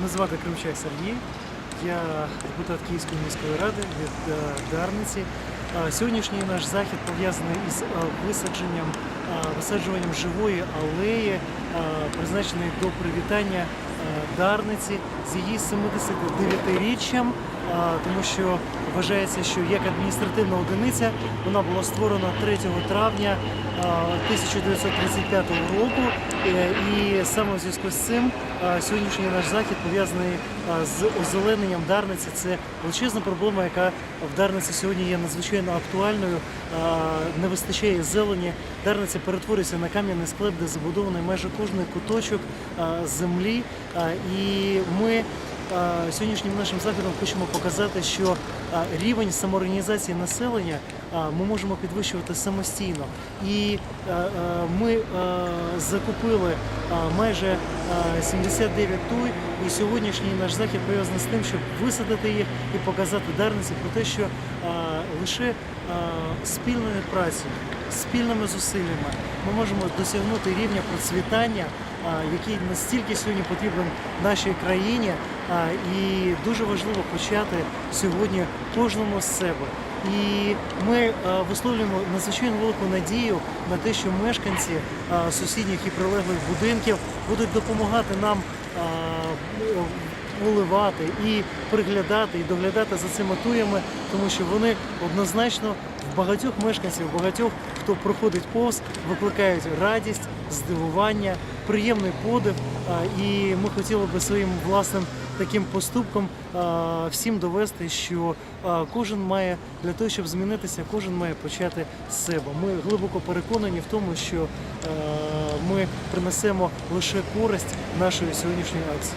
Мене звати Кримчак Сергій. Я депутат Київської міської ради від е, Дарниці. Е, Сьогоднішній наш захід пов'язаний із е, висадженням, висаджуванням живої алеї, призначеної до привітання Дарниці з її 79-річчям, е, тому що вважається, що як адміністративна одиниця вона була створена 3 травня е, 1935 року. Е, І саме в зв'язку з цим сьогоднішній наш захід пов'язаний з озелененням Дарниці. Це величезна проблема, яка в Дарниці сьогодні є надзвичайно актуальною. Не вистачає зелені. Дарниця перетворюється на кам'яний склеп, де забудований майже кожний куточок землі. І ми Сьогоднішнім нашим заходом хочемо показати, що рівень самоорганізації населення ми можемо підвищувати самостійно. І ми закупили майже е, 79 туй, і сьогоднішній наш захід пов'язаний з тим, щоб висадити їх і показати Дарниці про те, що лише спільною працею, спільними зусиллями ми можемо досягнути рівня процвітання який настільки сьогодні потрібен нашій країні, і дуже важливо почати сьогодні кожному з себе. І ми висловлюємо надзвичайно велику надію на те, що мешканці сусідніх і прилеглих будинків будуть допомагати нам а, поливати і приглядати, і доглядати за цими туями, тому що вони однозначно в багатьох мешканців, в багатьох, хто проходить повз, викликають радість, здивування, приємний подив. І ми хотіли би своїм власним таким поступком всім довести, що кожен має для того, щоб змінитися, кожен має почати з себе. Ми глибоко переконані в тому, що ми принесемо лише користь нашої сьогоднішньої акції.